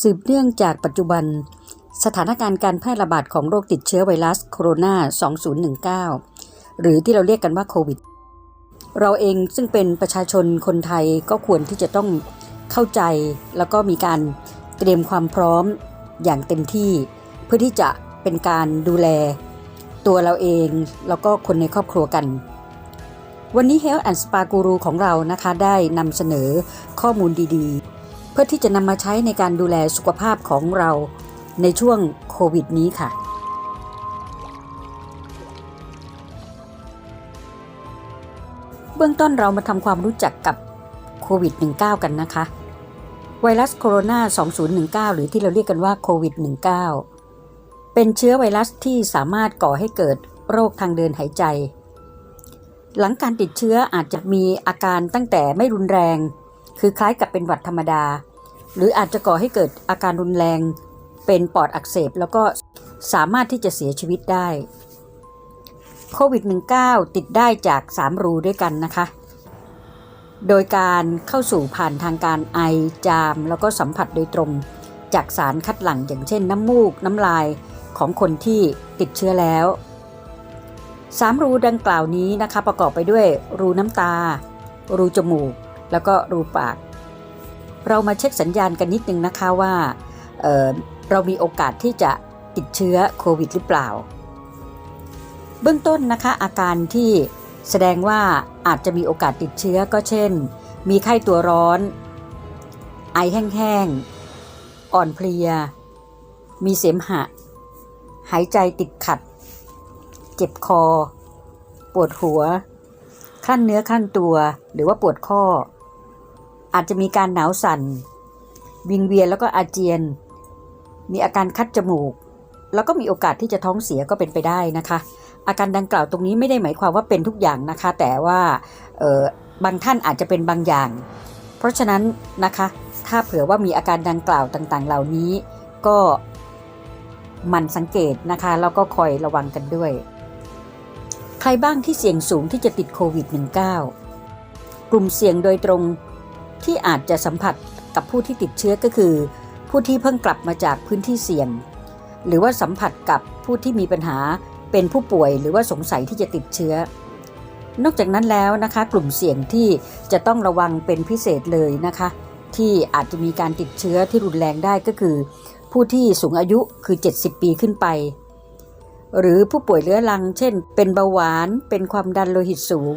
สืบเนื่องจากปัจจุบัน สถานการณ์การแพร่ระบาดของโรคติดเชื้อไวรัสโคโรนา 2019 หรือที่เราเรียกกันว่าโควิด เราเองซึ่งเป็นประชาชนคนไทยก็ควรที่จะต้องเข้าใจแล้วก็มีการเตรียมความพร้อมอย่างเต็มที่ เพื่อที่จะเป็นการดูแล ตัวเราเองแล้วก็คนในครอบครัวกัน วันนี้ Health and Spa Guru ของเรานะคะได้นำเสนอข้อมูลดีๆ เพื่อที่จะนำมาใช้ในการดูแลสุขภาพของเราในช่วงโควิดนี้ค่ะ เบื้องต้นเรามาทำความรู้จักกับโควิด -19 กันนะคะ ไวรัสโคโรนา 2019 หรือที่เราเรียกกันว่าโควิด -19 เป็นเชื้อไวรัสที่สามารถก่อให้เกิดโรคทางเดินหายใจ หลังการติดเชื้ออาจจะมีอาการตั้งแต่ไม่รุนแรง คือคล้ายกับเป็นหวัดธรรมดา หรืออาจจะก่อให้เกิดอาการรุนแรง เป็นปอดอักเสบ แล้วก็สามารถที่จะเสียชีวิตได้โควิด -19 ติดได้จาก 3 รูด้วยกันนะคะ โดยการเข้าสู่ผ่านทางการไอจาม แล้วก็สัมผัสโดยตรง จากสารคัดหลั่งอย่างเช่นน้ำมูก น้ำลายของคนที่ติดเชื้อแล้วสามรูดังกล่าวนี้นะคะประกอบไปด้วยรูน้ำตา รูจมูก แล้วก็รูปาก เรามาเช็คสัญญาณกันนิดนึงนะคะว่าเเรามีโอกาสที่จะติดเชื้อโควิดหรือเปล่า เบื้องต้นนะคะอาการที่แสดงว่าอาจจะมีโอกาสติดเชื้อก็เช่น มีไข้ตัวร้อน ไอแห้งๆ อ่อนเพลีย มีเสมหะ หายใจติดขัด เจ็บคอ ปวดหัวคลั่นเนื้อคลั่นตัวหรือว่าปวดข้อ อาจจะมีการหนาวสัน่น วิงเวียนแล้วก็อาเจียน มีอาการคัดจมูก แล้วก็มีโอกาสที่จะท้องเสียก็เป็นไปได้นะคะ อาการดังกล่าวตรงนี้ไม่ได้หมายความว่าเป็นทุกอย่างนะคะ แต่ว่าบางท่านอาจจะเป็นบางอย่าง เพราะฉะนั้นนะคะ ถ้าเผื่อว่ามีอาการดังกล่าวต่างๆ เหล่านี้ก็มันสังเกตนะคะแล้วก็คอยระวังกันด้วย ใครบ้างที่เสี่ยงสูงที่จะติดโควิด -19 กลุ่มเสี่ยงโดยตรง ที่อาจจะสัมผัสกับผู้ที่ติดเชื้อก็คือ ผู้ที่เพิ่งกลับมาจากพื้นที่เสี่ยง หรือว่าสัมผัสกับผู้ที่มีปัญหาเป็นผู้ป่วยหรือว่าสงสัยที่จะติดเชื้อ นอกจากนั้นแล้วนะคะ กลุ่มเสี่ยงที่จะต้องระวังเป็นพิเศษเลยนะคะ ที่อาจจะมีการติดเชื้อที่รุนแรงได้ก็คือ ผู้ที่สูงอายุคือ 70 ปีขึ้นไป หรือผู้ป่วยเรื้อรัง เช่น เป็นเบาหวาน เป็นความดันโลหิตสูง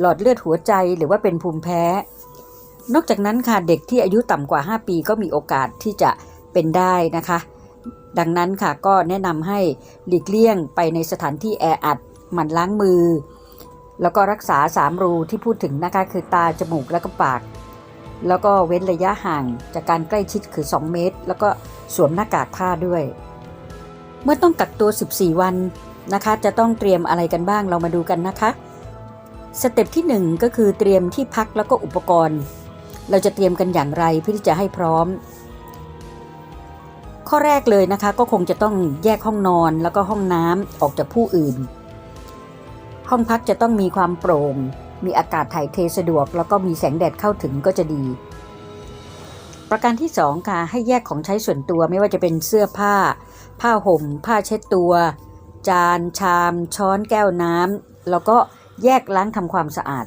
หลอดเลือดหัวใจหรือว่าเป็นภูมิแพ้ นอกจากนั้นค่ะเด็กที่อายุต่ำกว่า 5 ปีก็มีโอกาสที่จะเป็นได้นะคะ ดังนั้นค่ะก็แนะนำให้หลีกเลี่ยงไปในสถานที่แออัดหมั่นล้างมือ แล้วก็รักษา 3 รูที่พูดถึงนะคะคือตาจมูกและก็ปาก แล้วก็เว้นระยะห่างจากการใกล้ชิดคือ 2 เมตร แล้วก็สวมหน้ากากผ้าด้วย เมื่อต้องกักตัว 14 วันนะคะ จะต้องเตรียมอะไรกันบ้างเรามาดูกันนะคะ สเต็ปที่ 1 ก็คือเตรียมที่พักแล้วก็อุปกรณ์ เราจะเตรียมกันอย่างไรเพื่อที่จะให้พร้อม ข้อแรกเลยนะคะ ก็คงจะต้องแยกห้องนอนแล้วก็ห้องน้ำออกจากผู้อื่น ห้องพักจะต้องมีความโปร่ง มีอากาศถ่ายเทสะดวก แล้วก็มีแสงแดดเข้าถึงก็จะดี ประการที่2ค่ะให้แยกของใช้ส่วนตัวไม่ว่าจะเป็นเสื้อผ้า ผ้าห่ม ผ้าเช็ดตัว จาน ชาม ช้อนแก้วน้ำแล้วก็แยกล้างทำความสะอาด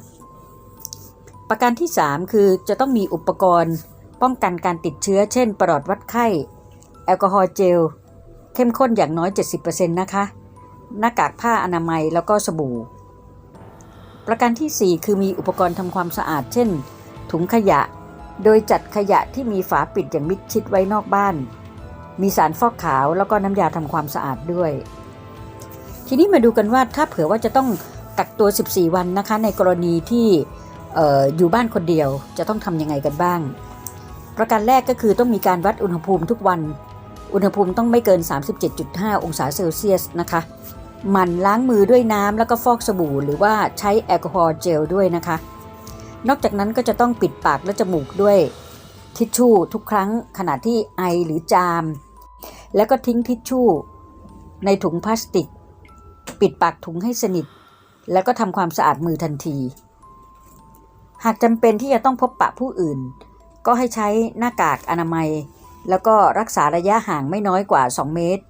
ประการที่ 3 คือจะต้องมีอุปกรณ์ ป้องกันการติดเชื้อ เช่น ปลอดวัดไข้ แอลกอฮอล์เจล เข้มข้นอย่างน้อย 70%นะคะ หน้ากากผ้าอนามัยแล้วก็สบู่ ประการที่ 4 คือมีอุปกรณ์ทำความสะอาด เช่น ถุงขยะ โดยจัดขยะที่มีฝาปิดอย่างมิดชิดไว้นอกบ้าน มีสารฟอกขาวแล้วก็น้ำยาทำความสะอาดด้วย ทีนี้มาดูกันว่าถ้าเผื่อว่าจะต้องกักตัว 14 วันนะคะ ในกรณีที่ อออยู่บ้านคนเดียวจะต้องทำยังไงกันบ้าง ประการแรกก็คือต้องมีการวัดอุณหภูมิทุกวัน อุณหภูมิต้องไม่เกิน 37.5 องศาเซลเซียสนะคะหมั่นล้างมือด้วยน้ำแล้วก็ฟอกสบู่ หรือว่าใช้แอลกอฮอล์เจลด้วยนะคะ นอกจากนั้นก็จะต้องปิดปากและจมูกด้วยทิชชู่ทุกครั้งขณะที่ไอหรือจาม แล้วก็ทิ้งทิชชู่ ในถุงพลาสติก ปิดปากถุงให้สนิท แล้วก็ทำความสะอาดมือทันที หากจำเป็นที่จะต้องพบปะผู้อื่น ก็ให้ใช้หน้ากากอนามัย แล้วก็รักษาระยะห่างไม่น้อยกว่า 2 เมตร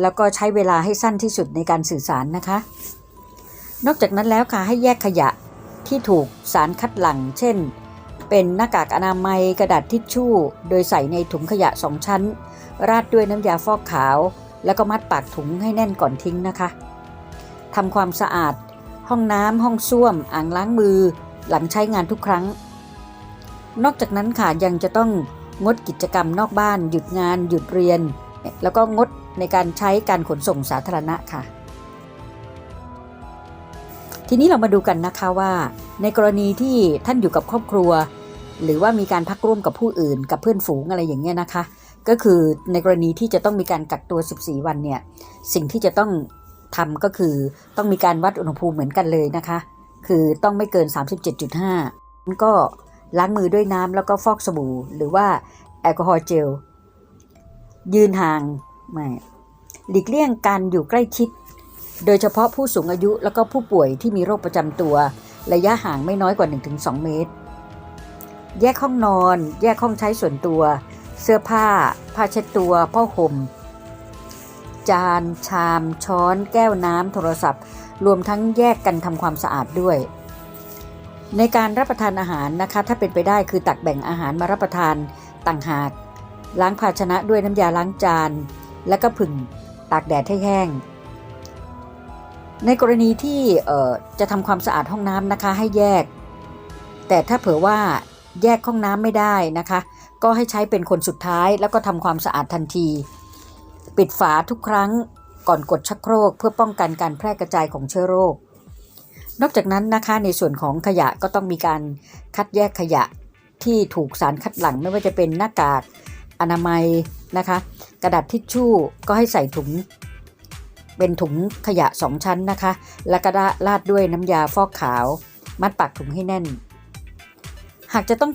แล้วก็ใช้เวลาให้สั้นที่สุดในการสื่อสารนะคะ นอกจากนั้นแล้วค่ะให้แยกขยะที่ถูกสารคัดหลั่ง เช่น เป็นหน้ากากอนามัยกระดาษทิชชู่ โดยใส่ในถุงขยะสองชั้น ราดด้วยน้ำยาฟอกขาว แล้วก็มัดปากถุงให้แน่นก่อนทิ้งนะคะทำความสะอาด ห้องน้ำห้องส้วม อ่างล้างมือ หลังใช้งานทุกครั้ง นอกจากนั้นค่ะยังจะต้องงดกิจกรรมนอกบ้าน หยุดงาน หยุดเรียน แล้วก็งดในการใช้การขนส่งสาธารณะค่ะ ทีนี้เรามาดูกันนะคะว่า ในกรณีที่ท่านอยู่กับครอบครัว หรือว่ามีการพักร่วมกับผู้อื่น กับเพื่อนฝูงอะไรอย่างเงี้ยนะคะ ก็คือในกรณีที่จะต้องมีการกักตัว 14 วันเนี่ยสิ่งที่จะต้องทำก็คือต้องมีการวัดอุณหภูมิเหมือนกันเลยนะคะ คือต้องไม่เกิน 37.5 ก็ล้างมือด้วยน้ำแล้วก็ฟอกสบู่ หรือว่าแอลกอฮอล์เจล ยืนห่างไม่หลีกเลี่ยงการอยู่ใกล้ชิด โดยเฉพาะผู้สูงอายุแล้วก็ผู้ป่วยที่มีโรคประจำตัว ระยะห่างไม่น้อยกว่า 1-2 เมตร แยกห้องนอน แยกห้องใช้ส่วนตัว เสื้อผ้า ผ้าเช็ดตัวผ้าห่มจาน ชาม ช้อน แก้วน้ำโทรศัพท์ รวมทั้งแยกกันทำความสะอาดด้วย ในการรับประทานอาหารนะคะ ถ้าเป็นไปได้คือตักแบ่งอาหารมารับประทานต่างหาก ล้างภาชนะด้วยน้ำยาล้างจาน แล้วก็ผึ่งตากแดดให้แห้ง ในกรณีที่จะทำความสะอาดห้องน้ำนะคะให้แยก แต่ถ้าเผื่อว่าแยกห้องน้ำไม่ได้นะคะ ก็ให้ใช้เป็นคนสุดท้ายแล้วก็ทำความสะอาดทันที ปิดฝาทุกครั้ง ก่อนกดชักโครกเพื่อป้องกันการแพร่กระจายของเชื้อโรค นอกจากนั้นนะคะในส่วนของขยะก็ต้องมีการคัดแยกขยะที่ถูกสารคัดหลั่งไม่ว่าจะเป็นหน้ากากอนามัยนะคะ กระดาษทิชชู่ก็ให้ใส่ถุง เป็นถุงขยะ 2 ชั้นนะคะ แล้วก็ราดด้วยน้ำยาฟอกขาว มัดปากถุงให้แน่น หากจะต้อง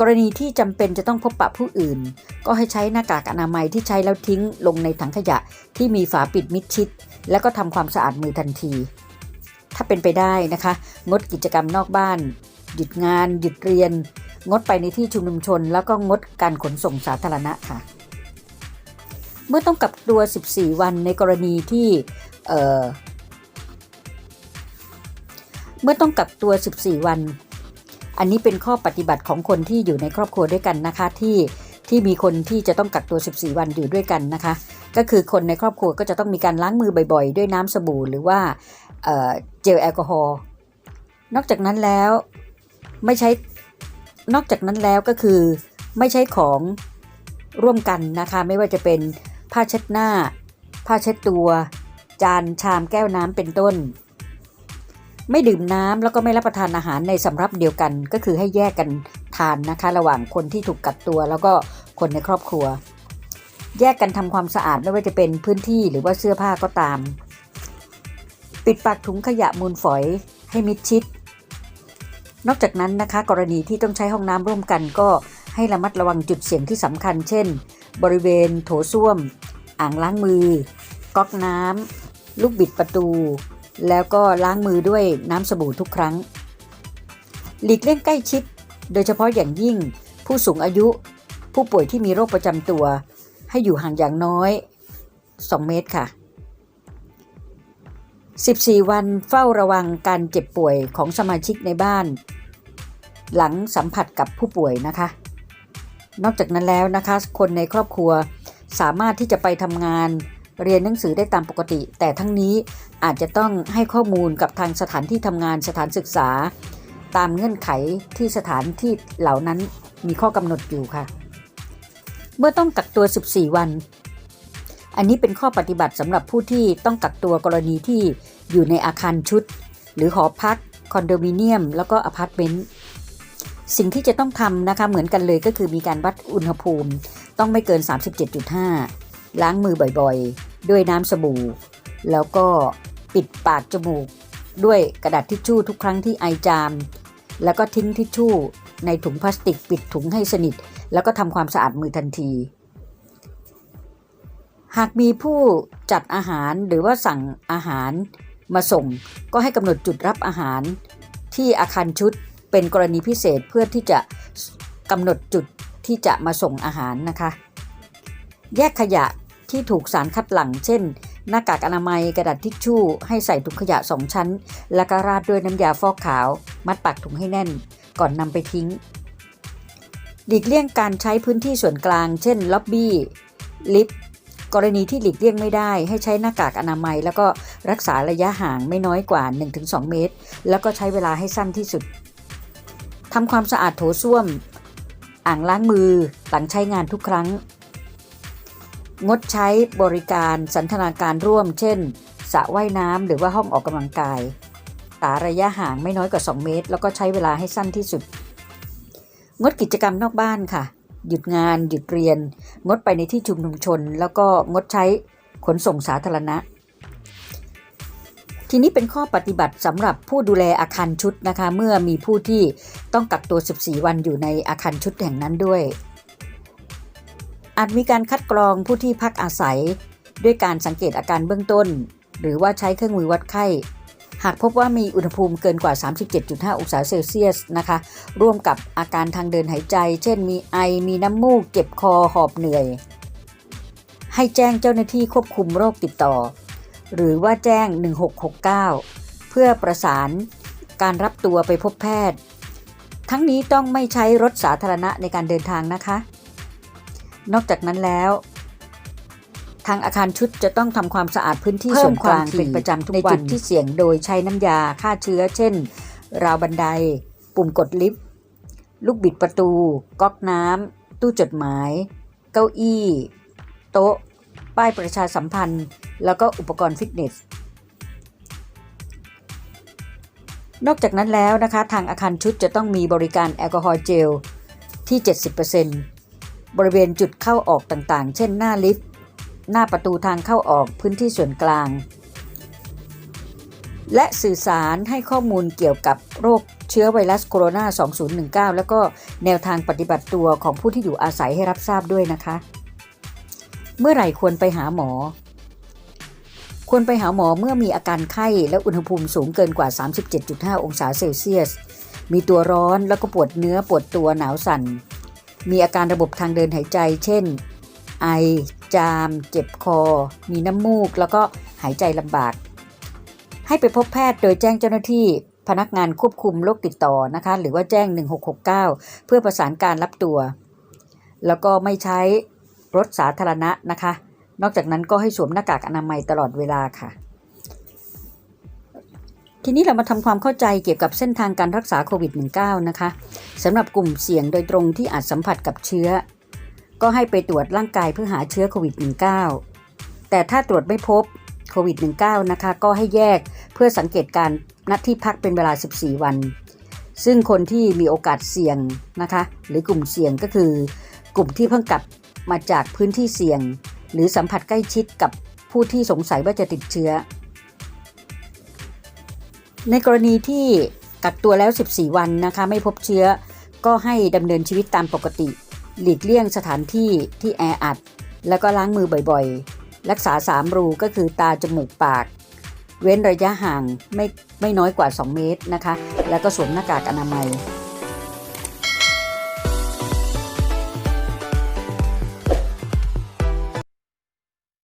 กรณีที่จำเป็นจะต้องพบปะผู้อื่น ก็ให้ใช้หน้ากากอนามัยที่ใช้แล้วทิ้งลงในถังขยะที่มีฝาปิดมิดชิด แล้วก็ทำความสะอาดมือทันที ถ้าเป็นไปได้นะคะ งดกิจกรรมนอกบ้าน หยุดงาน หยุดเรียน งดไปในที่ชุมนุมชน แล้วก็งดการขนส่งสาธารณะค่ะ เมื่อต้องกักตัว 14 วันในกรณีที่เเมื่อต้องกักตัว 14 วัน อันนี้เป็นข้อปฏิบัติของคนที่อยู่ในครอบครัวด้วยกันนะคะที่ที่มีคนที่จะต้องกักตัว 14 วันอยู่ด้วยกันนะคะ ก็คือคนในครอบครัวก็จะต้องมีการล้างมือบ่อยๆ ด้วยน้ำสบู่หรือว่าเอ่อเจลแอลกอฮอล์นอกจากนั้นแล้วไม่ใช้นอกจากนั้นแล้วก็คือไม่ใช้ของร่วมกันนะคะ ไม่ว่าจะเป็นผ้าเช็ดหน้า ผ้าเช็ดตัว จานชามแก้วน้ำเป็นต้น ไม่ดื่มน้ำแล้วก็ไม่รับประทานอาหารในสำรับเดียวกัน ก็คือให้แยกกันทานนะคะ ระหว่างคนที่ถูกกักตัว แล้วก็คนในครอบครัว แยกกันทำความสะอาดไม่ว่าจะเป็นพื้นที่หรือว่าเสื้อผ้าก็ตาม ปิดปากถุงขยะมูลฝอยให้มิดชิด นอกจากนั้นนะคะ กรณีที่ต้องใช้ห้องน้ำร่วมกันก็ให้ระมัดระวังจุดเสี่ยงที่สำคัญ เช่น บริเวณ โถส้วม อ่างล้างมือ ก๊อกน้ำลูกบิดประตู แล้วก็ล้างมือด้วยน้ำสบู่ทุกครั้ง หลีกเลี่ยงใกล้ชิด โดยเฉพาะอย่างยิ่ง ผู้สูงอายุ ผู้ป่วยที่มีโรคประจำตัว ให้อยู่ห่างอย่างน้อย 2 เมตรค่ะ 14 วันเฝ้าระวังการเจ็บป่วยของสมาชิกในบ้าน หลังสัมผัสกับผู้ป่วยนะคะ นอกจากนั้นแล้วนะคะ คนในครอบครัวสามารถที่จะไปทำงาน เรียนหนังสือได้ตามปกติ แต่ทั้งนี้อาจจะต้องให้ข้อมูลกับทางสถานที่ทำงานสถานศึกษา ตามเงื่อนไขที่สถานที่เหล่านั้นมีข้อกำหนดอยู่ค่ะ เมื่อต้องกักตัว 14 วัน อันนี้เป็นข้อปฏิบัติสำหรับผู้ที่ต้องกักตัวกรณีที่อยู่ในอาคารชุด หรือหอพัก คอนโดมิเนียม แล้วก็อพาร์ตเมนต์สิ่งที่จะต้องทำนะคะเหมือนกันเลยก็คือมีการวัดอุณหภูมิ ต้องไม่เกิน 37.5 ล้างมือบ่อยๆ ด้วยน้ำสบู่ แล้วก็ปิดปากจมูก ด้วยกระดาษทิชชู่ทุกครั้งที่ไอจาม แล้วก็ทิ้งทิชชู่ในถุงพลาสติกปิดถุงให้สนิท แล้วก็ทำความสะอาดมือทันที หากมีผู้จัดอาหารหรือว่าสั่งอาหารมาส่ง ก็ให้กำหนดจุดรับอาหารที่อาคารชุดเป็นกรณีพิเศษเพื่อที่จะกำหนดจุดที่จะมาส่งอาหารนะคะ แยกขยะ ที่ถูกสารคัดหลั่ง เช่น หน้ากากอนามัยกระดาษทิชชู่ ให้ใส่ถุงขยะสองชั้น แล้วก็ราดด้วยน้ำยาฟอกขาว มัดปากถุงให้แน่น ก่อนนำไปทิ้งหลีกเลี่ยงการใช้พื้นที่ส่วนกลาง เช่นล็อบบี้ลิฟต์กรณีที่หลีกเลี่ยงไม่ได้ ให้ใช้หน้ากากอนามัย แล้วก็รักษาระยะห่างไม่น้อยกว่า 1-2 เมตร แล้วก็ใช้เวลาให้สั้นที่สุดทำความสะอาดโถส้วม อ่างล้างมือหลังใช้งานทุกครั้ง งดใช้บริการสันทนาการร่วม เช่นสระว่ายน้ำหรือว่าห้องออกกำลังกายตาระยะห่างไม่น้อยกว่า 2 เมตร แล้วก็ใช้เวลาให้สั้นที่สุด งดกิจกรรมนอกบ้านค่ะ หยุดงาน หยุดเรียน งดไปในที่ชุมนุมชน แล้วก็งดใช้ขนส่งสาธารณะ ทีนี้เป็นข้อปฏิบัติสำหรับผู้ดูแลอาคารชุดนะคะ เมื่อมีผู้ที่ต้องกักตัว 14 วันอยู่ในอาคารชุดแห่งนั้นด้วย อาจมีการคัดกรองผู้ที่พักอาศัย ด้วยการสังเกตอาการเบื้องต้น หรือว่าใช้เครื่องมือวัดไข้ หากพบว่ามีอุณหภูมิเกินกว่า 37.5 องศาเซลเซียสนะคะ ร่วมกับอาการทางเดินหายใจ เช่นมีไอ มีน้ำมูก เจ็บคอ หอบเหนื่อย ให้แจ้งเจ้าหน้าที่ควบคุมโรคติดต่อ หรือว่าแจ้ง 1669 เพื่อประสานการรับตัวไปพบแพทย์ ทั้งนี้ต้องไม่ใช้รถสาธารณะในการเดินทางนะคะ นอกจากนั้นแล้ว ทางอาคารชุดจะต้องทำความสะอาดพื้นที่ส่วนกลางเป็นประจำทุกวันในจุดที่เสี่ยงโดยใช้น้ำยาฆ่าเชื้อ เช่น ราวบันได ปุ่มกดลิฟต์ ลูกบิดประตู ก๊อกน้ำ ตู้จดหมาย เก้าอี้ โต๊ะ ป้ายประชาสัมพันธ์ แล้วก็อุปกรณ์ฟิตเนสนอกจากนั้นแล้วนะคะ ทางอาคารชุดจะต้องมีบริการแอลกอฮอล์เจลที่ 70% บริเวณจุดเข้าออกต่างๆ เช่นหน้าลิฟต์ หน้าประตูทางเข้าออกพื้นที่ส่วนกลาง และสื่อสารให้ข้อมูลเกี่ยวกับโรคเชื้อไวรัสโคโรนา 2019 แล้วก็แนวทางปฏิบัติตัวของผู้ที่อยู่อาศัยให้รับทราบด้วยนะคะ เมื่อไหร่ควรไปหาหมอ ควรไปหาหมอเมื่อมีอาการไข้และอุณหภูมิสูงเกินกว่า 37.5 องศาเซลเซียส มีตัวร้อนแล้วก็ปวดเนื้อปวดตัวหนาวสั่น มีอาการระบบทางเดินหายใจ เช่น ไอ จาม เจ็บคอ มีน้ำมูก แล้วก็หายใจลำบาก ให้ไปพบแพทย์โดยแจ้งเจ้าหน้าที่พนักงานควบคุมโรคติดต่อนะคะ หรือว่าแจ้ง 1669 เพื่อประสานการรับตัว แล้วก็ไม่ใช้รถสาธารณะนะคะ นอกจากนั้นก็ให้สวมหน้ากากอนามัยตลอดเวลาค่ะ ทีนี้เรามาทำความเข้าใจเกี่ยวกับเส้นทางการรักษาโควิด -19 นะคะสำหรับกลุ่มเสี่ยงโดยตรงที่อาจสัมผัสกับเชื้อ ก็ให้ไปตรวจร่างกายเพื่อหาเชื้อโควิด -19 แต่ถ้าตรวจไม่พบโควิด -19 นะคะ ก็ให้แยกเพื่อสังเกตการณที่พักเป็นเวลา 14 วัน ซึ่งคนที่มีโอกาสเสี่ยงนะคะ หรือกลุ่มเสี่ยงก็คือ กลุ่มที่เพิ่งกลับมาจากพื้นที่เสี่ยง หรือสัมผัสใกล้ชิดกับผู้ที่สงสัยว่าจะติดเชื้อ ในกรณีที่กักตัวแล้ว 14 วันนะคะไม่พบเชื้อ ก็ให้ดำเนินชีวิตตามปกติ หลีกเลี่ยงสถานที่ที่แออัด แล้วก็ล้างมือบ่อยๆ รักษา 3 รูก็คือตาจมูกปาก เว้นระยะห่างไม่ไม่น้อยกว่า 2 เมตรนะคะ แล้วก็สวมหน้ากากอนามัย